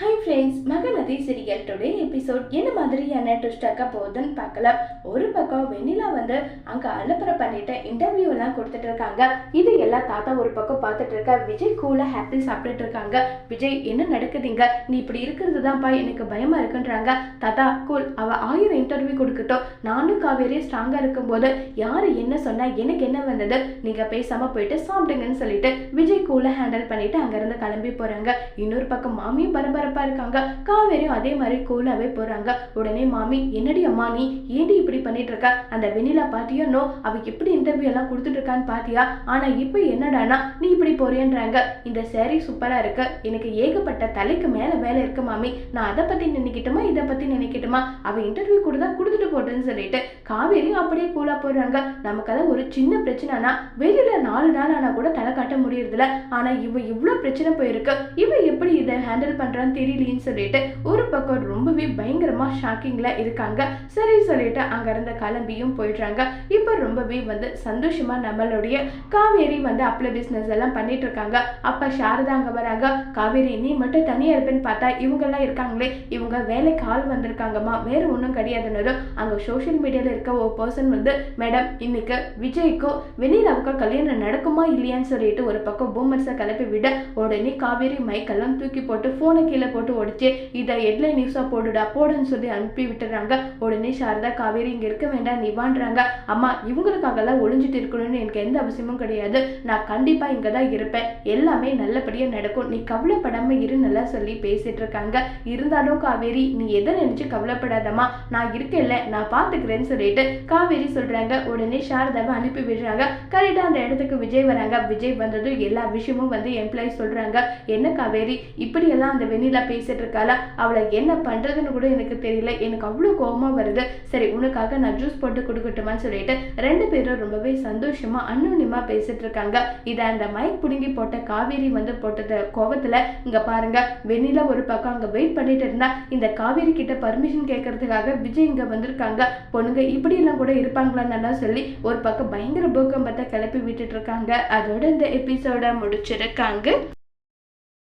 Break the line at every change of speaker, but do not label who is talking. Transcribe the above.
Hi friends Mahanadi serial today episode என்ன மாதிரியான ட்விஸ்டாக்க போகுதுன்னு பார்க்கலாம். ஒரு பக்கம் வெண்ணிலா வந்து அங்கே அலப்பற பண்ணிட்டு இன்டர்வியூலாம் கொடுத்துட்டு இருக்காங்க. இது எல்லாம் தாத்தா ஒரு பக்கம் பார்த்துட்டு இருக்க. விஜய் கூல ஹாப்பி சாப்பிட்டுட்டு இருக்காங்க. விஜய் என்ன நடக்குதுங்க நீ இப்படி இருக்கிறது தான்ப்பா எனக்கு பயமா இருக்குன்றாங்க. தாத்தா கூல் இன்டர்வியூ கொடுக்கட்டும். நானும் காவேரி ஸ்ட்ராங்கா இருக்கும்போது யாரு என்ன சொன்னா எனக்கு என்ன வந்தது? நீங்க பேசாம போயிட்டு சாப்பிடுங்கன்னு சொல்லிட்டு விஜய் கூல ஹேண்டில் பண்ணிட்டு அங்கேருந்து கிளம்பி போறாங்க. இன்னொரு பக்கம் மாமியும் பரபரப்பா இருக்காங்க. காவேரியும் அதே மாதிரி கூலாவே போறாங்க. உடனே மாமி என்னடி அம்மா நீ ஏண்டி இப்படி பண்ணிட்டு இருக்க? அந்த வெண்ணிலா பாத்தியோ நோ அவ எப்படி இன்டர்வியூ எல்லாம் கொடுத்துட்டு இருக்கான்னு பாத்தியா? ஆனா இப்போ என்னடானா நீ இப்படி போறியன்றாங்க. இந்த சேரீ சூப்பரா இருக்கு. எனக்கு ஏகப்பட்ட தலைக்கு மேல வேலை இருக்கு மாமி. நான் அதை பத்தி நினைக்கட்டுமா இதை பத்தி நினைக்கட்டுமா? அவ இன்டர்வியூ கொடுத்து கொடுத்துட்டு போட்டேன்னு சொல்லிட்டு காவேரியும் அப்படியே கூலா போடுறாங்க நமக்கு அதான் ஒரு சின்ன பிரச்சனைனா வெளியில நாலு நாள் ஆனா கூட தலை காட்ட முடியறதில்ல ஆனா இவ இவ்வளோ பிரச்சனை போயிருக்கு. இவ எப்படி இதை ஹேண்டில் பண்றான்னு தெரியலன்னு சொல்லிட்டு ஒரு பக்கம் ரொம்பவே பயங்கரமா ஷாக்கிங்ல இருக்காங்க. சரி சொல்லிட்டு அங்கேருந்து கிளம்பியும் போயிடுறாங்க. இப்போ ரொம்பவே வந்து சந்தோஷமா நம்மளுடைய காவேரி வந்து அப்ளை பிஸ்னஸ் எல்லாம் பண்ணிட்டு இருக்காங்க. அப்போ சாரதா அங்கே வராங்க. காவேரி நீ மட்டும் தனியாக இருப்பேன்னு பார்த்தா இவங்க எல்லாம் இருக்காங்களே. இவங்க வேலைக்கு ஆள் வந்திருக்காங்கம்மா. வேற ஒன்றும் கிடையாதுன்னு அங்க சோஷியல் மீடியால இருக்க ஒரு பர்சன் வந்து மேடம் இன்னைக்கு விஜய்க்கும் வெண்ணிலாவுக்கும் கல்யாணம் நடக்குமா இல்லையான்னு சொல்லிட்டு ஒரு பக்கம் பக்கம் பூமர்ஸை கிளப்பி விட உடனே காவேரி மைக்கெல்லாம் தூக்கி போட்டு ஃபோனை கீழே போட்டு ஒடிச்சு இதை ஹெட்லைன் நியூஸாக போடுடா போடுன்னு சொல்லி அனுப்பி விட்டுறாங்க. உடனே சாரதா காவேரி இங்கே இருக்க வேண்டாம் நிவான்றாங்க அம்மா இவங்களுக்காகலாம் ஒளிஞ்சிட்டு இருக்கணும்னு எனக்கு எந்த அவசியமும் கிடையாது. நான் கண்டிப்பாக இங்கே தான் இருப்பேன். எல்லாமே நல்லபடியாக நடக்கும். நீ கவலைப்படாமல் இரு நல்லா சொல்லி பேசிட்டு இருக்காங்க இருந்தாலும் காவேரி நீ எதை நினைச்சு கவலைப்படாதம்மா. நான் இருக்கேன்ல நான் பார்த்துக்கிறேன்னு சொல்லிட்டு காவேரி சொல்கிறாங்க உடனே சாரதாவை அனுப்பி விடுறாங்க. கரெக்டாக அந்த இடத்துக்கு விஜய் வராங்க. விஜய் வந்ததும் எல்லா விஷயமும் வந்து எம்ப்ளாயி சொல்றாங்க. என்ன காவேரி? இப்படியெல்லாம் அந்த வெண்ணிலா பேசிட்டு இருக்காளா அவளை என்ன பண்றதுன்னு கூட எனக்கு தெரியல. எனக்கு அவ்வளோ கோபமாக வருது. சரி உனக்காக நான் ஜூஸ் போட்டு கொடுக்கட்டுமான்னு சொல்லிட்டு ரெண்டு பேரும் ரொம்பவே சந்தோஷமா அன்னோன்யமா பேசிட்டு இருக்காங்க இதை அந்த மைக் பிடுங்கி போட்ட காவேரி வந்து போட்டது கோவத்துல இங்க பாருங்க வெண்ணிலா ஒரு பக்கம் அங்க வெயிட் பண்ணிட்டு இருந்தா இந்த காவேரி கிட்ட பர்மிஷன் கேட்கறதுக்காக விஜய் இங்கே வந்திருக்காங்க. பொண்ணுங்க இப்படியெல்லாம் கூட இருப்பாங்களான்னு சொல்லி ஒரு பக்கம் பயங்கர பூக்கம்பத்தை கிளப்பி விட்டுட்டு இருக்காங்க அதோட இந்த எபிசோட முடிச்சிருக்காங்க.